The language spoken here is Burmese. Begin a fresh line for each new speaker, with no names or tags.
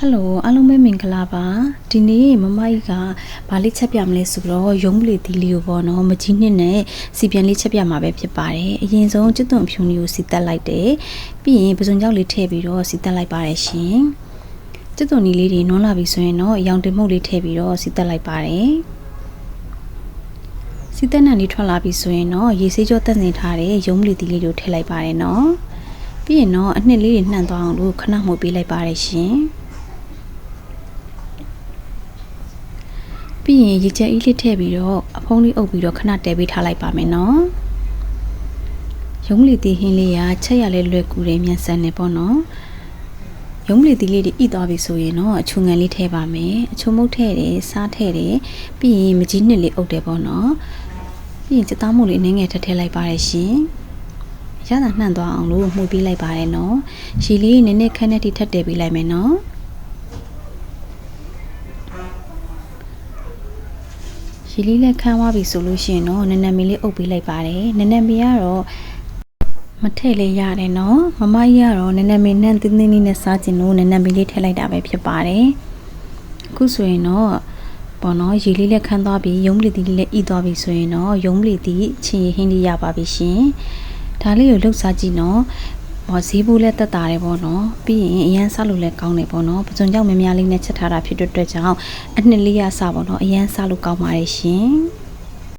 ဟယ်လိုအားလုံးပဲမင်္ဂလာပါဒီနေ့မမကြီးကဗာလေးချက်ပြမလဲဆိုတော့ရုံးပလီသီလီကိုပေါ့နော်မကြီးနှစ်နဲ့စီပြန်လေးချက်ပြမှာပဲဖြစ်ပါတယ်အရင်ဆုံးကျွတ်သွန်ဖြူလေးကိုစီတက်လိုက်တယ်ပြီးရင်ပစုံကြောက်လေးထည့်ပြီးတော့စီတက်လိုက်ပါတယ်ရှင်ကျွတ်သွန်နီလေးတွေနွမ်းလာပြီဆိုရင်တော့အယောင်တင်မှုတ်လေးထည့်ပြီးတော့စီတက်လိုက်ပါတယ်စီတက်နံလေးထွက်လာပြီဆိုရင်တော့ရေဆေးကြောတက်နေထားတဲ့ရုံးပလီသီလီကိုထည့်လိုက်ပါတယ်နော်ပြီးရင်တော့အနှစ်လေးတွေနှံ့သွားအောင်လို့ခဏမှုတ်ပေးလိုက်ပါတယ်ရှင် ပြီးရင်ရေချက်အီးလေးထည့်ပြီးတော့အဖုံးလေးအုပ်ပြီးတော့ခဏတဲပေးထားလိုက်ပါမယ်နော်ရုံးလီတီဟင်းလေးကချက်ရလဲလွယ်ကူတယ်မြန်ဆန်တယ်ပေါ့နော်ရုံးလီတီလေးတွေဣသွားပြီဆိုရင်တော့အချုံငံလေးထည့်ပါမယ်အချုံမုတ်ထည့်တယ်စားထည့်တယ်ပြီးရင်မကြီးနှစ်လေးအုပ်တယ်ပေါ့နော်ပြီးရင်စသားမှုလေးနည်းငယ်ထည့်ထည့်လိုက်ပါတယ်ရှင်ရတာနှံ့သွားအောင်လို့မှုပေးလိုက်ပါတယ်နော်ရှီလေးနည်းနည်းခန်းနဲ့ထိထပ်တယ်ပေးလိုက်မယ်နော် ရီလေးလက်ခမ်းသွားပြီဆိုလို့ရှိရင်တော့နည်းနည်းမီလေးအုပ်ပေးလိုက်ပါတယ်နည်းနည်းမီကတော့မထည့်လေးရတယ်နော်မမကြီးကတော့နည်းနည်းမီနဲ့တင်းတင်းလေးနဲ့စားကျင်လို့နည်းနည်းမီလေးထည့်လိုက်တာပဲဖြစ်ပါတယ်အခုဆိုရင်တော့ပေါ့နော်ရေလေးလက်ခမ်းသွားပြီးရုံးပလီတီလေးလက်ဤသွားပြီဆိုရင်တော့ရုံးပလီတီချင်းရဟင်းလေးရပါပြီရှင်ဒါလေးကိုလှုပ်စားကြည့်နော် ဟောဈေးဘူးလက်တက်တာတယ်ပေါ့နော်ပြီးရင်အရန်စားလို့လည်းကောင်းတယ်ပေါ့နော်ပစုံကြောင့်များများလေးနဲ့ချက်ထားတာဖြစ်တဲ့အတွက်ကြောင့်အနှစ်လေးရစားပေါ့နော်အရန်စားလို့ကောင်းပါတယ်ရှင်